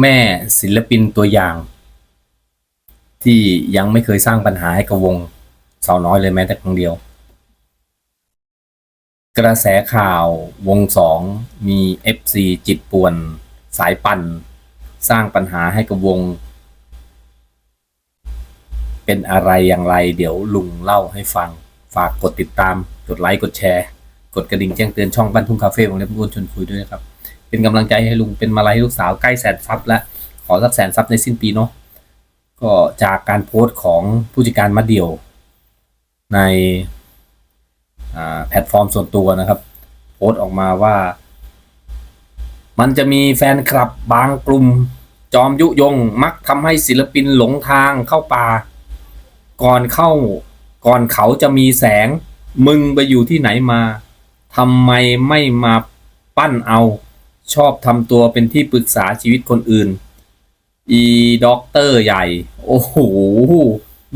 แม่ศิลปินตัวอย่าง ที่ยังไม่เคยสร้างปัญหาให้กับวงสาวน้อยเลยแม้แต่ครั้งเดียว กระแสข่าววงสองมี FC จิตป่วน สายปั่น สร้างปัญหาให้กับวง เป็นอะไรอย่างไร เดี๋ยวลุงเล่าให้ฟัง ฝากกดติดตาม กดไลค์ กดแชร์ กดกระดิ่งแจ้งเตือนช่องบ้านทุ่งคาเฟ่ของเล็บอ้วนชนคุยด้วยนะครับ เป็นกำลังใจให้ลุงเป็นมาลัยให้ลูกสาวใกล้แสนซับแล้วขอสักแสนซับในสิ้นปีเนาะก็จากการโพสต์ของผู้จัดการมาเดี่ยว ในแพลตฟอร์มส่วนตัวนะครับ โพสต์ออกมาว่า มันจะมีแฟนคลับบางกลุ่ม จอมยุยงมักทำให้ศิลปินหลงทางเข้าป่า ก่อนเข้าก่อนเขาจะมีแสง มึงไปอยู่ที่ไหนมาทำไมไม่มาปั้นเอา ชอบทำตัวเป็นที่ปรึกษาชีวิตคนอื่น อีด็อกเตอร์ใหญ่ โอ้โห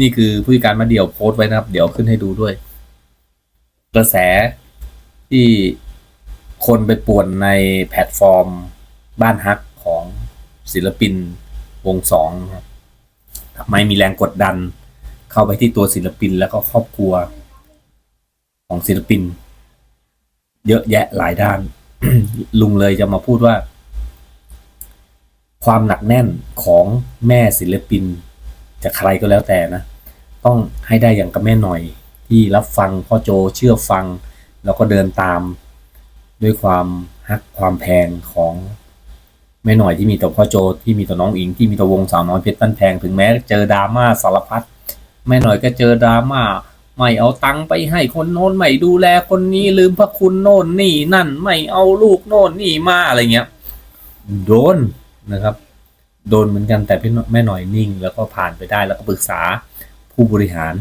นี่คือผู้การมาเดี่ยวโพสต์ไว้นะครับ เดี๋ยวขึ้นให้ดูด้วย กระแสที่คนไปป่วนในแพลตฟอร์มบ้านฮักของศิลปินวงสองครับทำไมมีแรงกดดัน เข้าไปที่ตัวศิลปินแล้วก็ครอบครัว ของศิลปิน เยอะแยะหลายด้าน ลุงเลยจะมาพูดว่า ความหนักแน่นของแม่ศิลปิน จะใครก็แล้วแต่นะ ต้องให้ได้อย่างกับแม่หน่อย ที่รับฟังพ่อโจเชื่อฟัง แล้วก็เดินตาม ด้วยความฮักความแพงของแม่หน่อยที่มีต่อพ่อโจที่มีต่อน้องอิงที่มีต่อวงสาวน้อยเพชรบ้านแพงถึงแม้เจอดราม่าสารพัดแม่หน่อยก็เจอดราม่า ไม่เอาตังค์ไปให้คนโน้นไม่ดูแลคนนี้ลืมพระคุณโน่นนี่นั่น ไม่เอาลูกโน่นนี่มาอะไรเงี้ยโดนนะครับ โดนเหมือนกันแต่พี่แม่หน่อยนิ่ง แล้วก็ผ่านไปได้แล้วก็ปรึกษาผู้บริหาร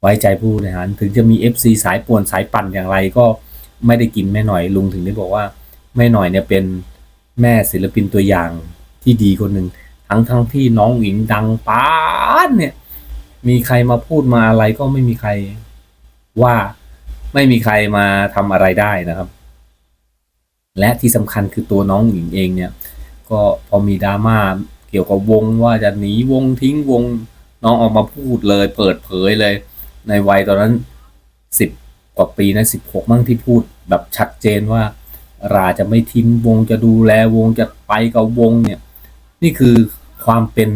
ไว้ใจผู้บริหาร ถึงจะมี FC สายป่วนสายปั่นอย่างไรก็ไม่ได้กินแม่หน่อยลุงถึงได้บอกว่าแม่หน่อยเนี่ยเป็นแม่ศิลปินตัวอย่างที่ดีคนหนึ่งทั้งทั้งที่น้องหญิงดังปานเนี่ย มีใครมาพูดมาอะไรก็ไม่มีใครว่าไม่มีใครมาทำอะไรได้นะครับ และที่สำคัญคือตัวน้องหญิงเองเนี่ย ก็พอมีดราม่าเกี่ยวกับวงว่าจะหนีวงทิ้งวงน้องออกมาพูดเลยเปิดเผยเลย ในวัยตอนนั้นสิบกว่าปีนะสิบหกมั่งที่พูดแบบชัดเจนว่า ราจะไม่ทิ้งวงจะดูแลวงจะไปกับวงเนี่ย นี่คือความเป็น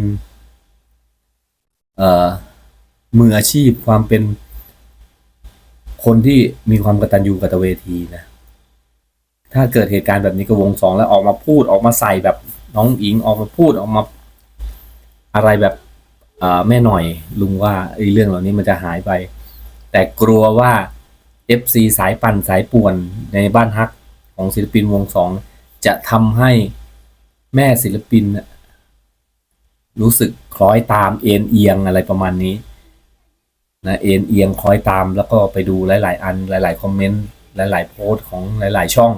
เอ่อ มืออาชีพความเป็นคนที่มีความกตัญญูกตเวทีนะ ถ้าเกิดเหตุการณ์แบบนี้กับวงสองแล้วออกมาพูดออกมาใส่แบบน้องอิงออกมาพูดออกมาอะไรแบบแม่หน่อยลุงว่าไอ้เรื่องเหล่านี้มันจะหายไป แต่กลัวว่า FC สายปั่นสายป่วนในบ้านฮักของศิลปินวงสองจะทำให้แม่ศิลปิน รู้สึกคล้อยตามเอ็นเอียงอะไรประมาณนี้ นะเอ็นเอียงคอยตามแล้วก็ไปดูหลาย ๆ อันหลาย ๆ คอมเมนต์หลาย ๆ โพสต์ของหลาย ๆ ช่อง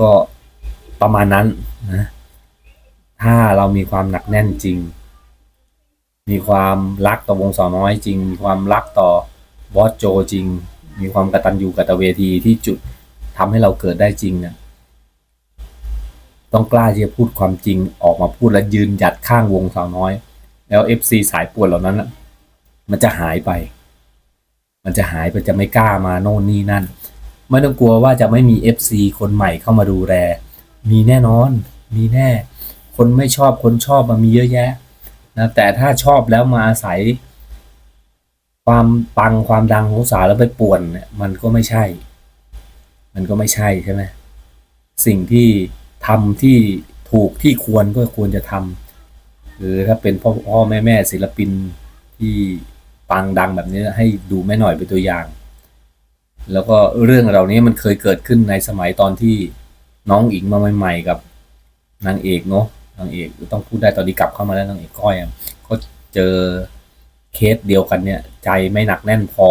ก็ประมาณนั้นนะถ้าเรามีความหนักแน่นจริง มีความรักต่อวงสาวน้อยจริง มีความรักต่อบอสโจจริง มีความกระตัญญูกตเวทีที่จุดทำให้เราเกิดได้จริงเนี่ยต้องกล้าที่จะพูดความจริงออกมาพูดและยืนหยัดข้างวงสาวน้อย แล้ว FC สายปวนเหล่านั้นนะ มันจะหายไป มันจะหายไปจะไม่กล้ามาโน่นนี่นั่น ไม่ต้องกลัวว่าจะไม่มี FC คนใหม่เข้ามาดูแลมีแน่นอน มีแน่ คนไม่ชอบคนชอบมันมีเยอะแยะนะแต่ถ้าชอบแล้วมาอาศัย ความปังความดังของสาวแล้วไปป่วนเนี่ยมันก็ไม่ใช่ มันก็ไม่ใช่ใช่ไหมสิ่งที่ทำที่ถูกที่ควรก็ควรจะทำหรือถ้าเป็นพ่อพ่อแม่แม่ศิลปินที่ ปังดังแบบนี้ให้ดูแม่หน่อยเป็นตัวอย่าง แล้วก็เรื่องเหล่านี้มันเคยเกิดขึ้นในสมัยตอนที่น้องอิงมาใหม่ ๆ กับนางเอกเนาะนางเอกต้องพูดได้ตอนนี้กลับเข้ามาแล้วนางเอกก้อยก็เจอเคสเดียวกันเนี่ย ใจไม่หนักแน่นพอ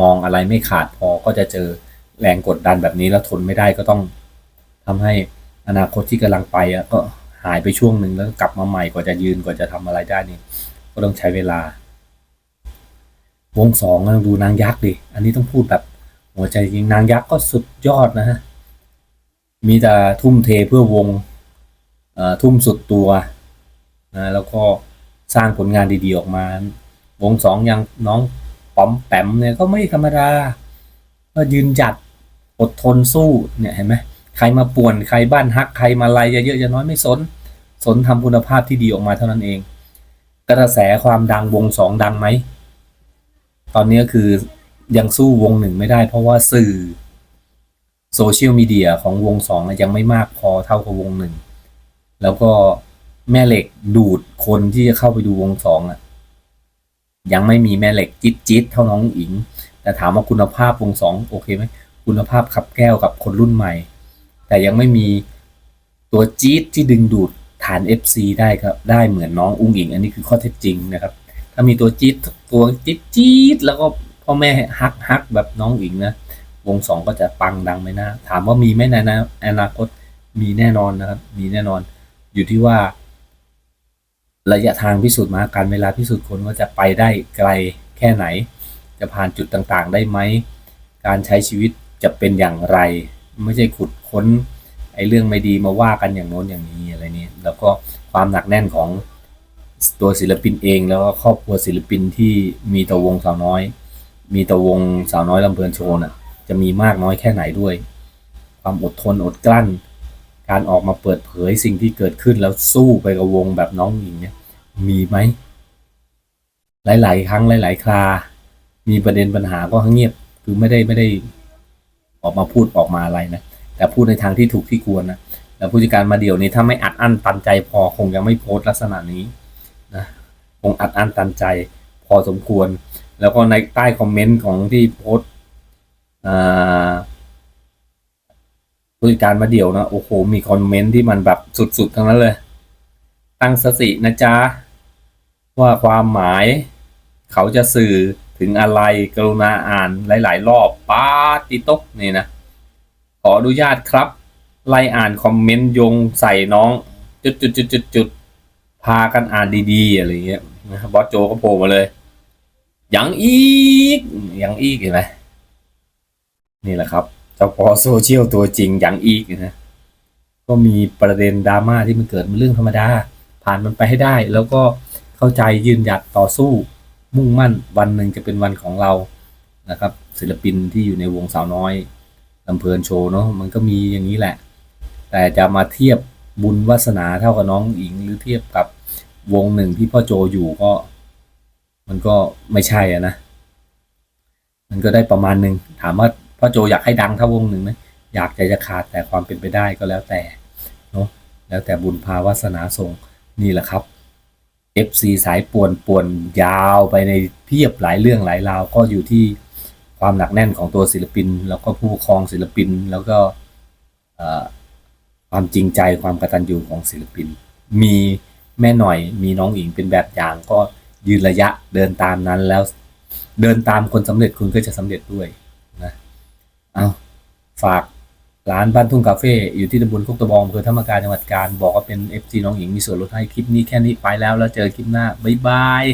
มองอะไรไม่ขาดพอก็จะเจอแรงกดดันแบบนี้แล้วทนไม่ได้ก็ต้องทำให้อนาคตที่กำลังไปอะก็หายไปช่วงหนึ่งแล้วก็กลับมาใหม่กว่าจะยืนกว่าจะทำอะไรได้นี่ก็ต้องใช้เวลา วงสองอะดูนางยักษ์ดิ อันนี้ต้องพูดแบบหัวใจจริงนางยักษ์ก็สุดยอดนะฮะ มีแต่ทุ่มเทเพื่อวงอทุ่มสุดตัวนะแล้วก็สร้างผลงานดีๆออกมา วงสองยังน้องป๋อมแปมเนี่ยก็ไม่ธรรมดา ก็ยืนหยัดอดทนสู้เนี่ยเห็นไหมใครมาป่วนใครบ้านฮักใครมาไล่เยอะๆจะน้อยไม่สน สนทำคุณภาพที่ดีออกมาเท่านั้นเอง กระแสความดังวงสองดังไหม ตอนนี้คือยังสู้วงหนึ่งไม่ได้ เพราะว่าสื่อโซเชียลมีเดียของวงสองยังไม่มากพอเท่ากับวงหนึ่งแล้วก็แม่เหล็กดูดคนที่จะเข้าไปดูวงสองอะ ยังไม่มีแม่เหล็กจิ๊ดจิ๊ดเท่าน้องอิง แต่ถามว่าคุณภาพวงสองโอเคไหมคุณภาพขับแก้วกับคนรุ่นใหม่ แต่ยังไม่มีตัวจี๊ดที่ดึงดูดฐาน FC ได้ครับ ได้เหมือนน้องอุ้งอิง อันนี้คือข้อเท็จจริงนะครับ ถ้ามีตัวจี๊ดตัวจี๊ดจี๊ดแล้วก็พ่อแม่ฮักฮักแบบน้องอิงนะวงสองก็จะปังดังไหมนะ ถามว่ามีไหมในอนาคตมีแน่นอนนะครับ มีแน่นอน อยู่ที่ว่า ระยะทางพิสูจน์มาการเวลาพิสูจน์คนว่าจะไปได้ไกลแค่ไหน จะผ่านจุดต่างๆ ได้ไหม การใช้ชีวิตจะเป็นอย่างไร ไม่ใช่ขุดค้นไอ้เรื่องไม่ดีมาว่ากันอย่างโน้นอย่างนี้อะไรนี้ แล้วก็ความหนักแน่นของ ตัวศิลปินเองแล้วก็ครอบครัวศิลปินที่มีตัววงสาวน้อย มีตัววงสาวน้อยลำเพลินโชว์น่ะจะมีมากน้อยแค่ไหนด้วย ความอดทนอดกลั้น การออกมาเปิดเผยสิ่งที่เกิดขึ้นแล้วสู้ไปกับวงแบบน้องหญิงเนี่ยมีไหม หลาย ๆ ครั้งหลาย ๆ ครา มีประเด็นปัญหาก็เงียบคือไม่ได้ไม่ได้ออกมาพูดออกมาอะไรนะแต่พูดในทางที่ถูกที่ควรนะแล้วผู้จัดการมาเดี่ยวนี้ถ้าไม่อัดอั้นตันใจพอคงยังไม่โพสต์ลักษณะนี้ คงอัดอั้นตันใจพอสมควร แล้วก็ในใต้คอมเมนต์ของที่โพสต์ผู้จัดการมาเดี่ยวนะ โอ้โห มีคอมเมนต์ที่มันแบบสุดๆ ทั้งนั้นเลย ตั้งสตินะจ๊ะ ว่าความหมาย เขาจะสื่อถึงอะไรกรุณาอ่านหลาย ๆ รอบป้าติตกนี่นะ ขออนุญาตครับ ไล่อ่านคอมเมนต์ยงใส่น้อง จุดจุดจุดจุดจุดพากันอ่านดี ๆ อะไรเงี้ย นะครับบอสโจก็โผล่มาเลย ยังอีก ยังอีกเห็นไหมนี่แหละครับเจ้าพอโซเชียลตัวจริงยังอีกนะก็มีประเด็นดราม่าที่มันเกิดเป็นเรื่องธรรมดา ผ่านมันไปให้ได้ แล้วก็เข้าใจยืนหยัดต่อสู้ มุ่งมั่นวันหนึ่งจะเป็นวันของเรานะครับ ศิลปินที่อยู่ในวงสาวน้อยลำเพลินโชว์เนาะมันก็มีอย่างนี้แหละ แต่จะมาเทียบบุญวาสนาเท่ากับน้องอิงหรือเทียบกับ วงหนึ่งที่พ่อโจอยู่ก็ มันก็ไม่ใช่อะนะ มันก็ได้ประมาณหนึ่งถามว่าพ่อโจอยากให้ดังเท่าวงหนึ่งไหมอยากจะจะขาดแต่ความเป็นไปได้ก็แล้วแต่เนาะแล้วแต่บุญพาวาสนาส่งนี่แหละครับ FC สายป่วนป่วนยาวไปในเพียบหลายเรื่องหลายราวก็อยู่ที่ความหนักแน่นของตัวศิลปิน แล้วก็ผู้ครองศิลปินแล้วก็ความจริงใจความกระตัญญูของศิลปิน มี แม่หน่อยมีน้องหญิงเป็นแบบอย่างก็ยืนระยะเดินตามนั้นแล้วเดินตามคนสำเร็จคุณก็จะสำเร็จด้วยนะเอาฝากร้านบ้านทุ่งคาเฟ่อยู่ที่ตำบลโคกตะบองอำเภอธรรมกาจังหวัดกาญบอกว่าเป็น FC น้องหญิงมีส่วนลดให้คลิปนี้แค่นี้ไปแล้วแล้วเจอคลิปหน้าบ๊ายบาย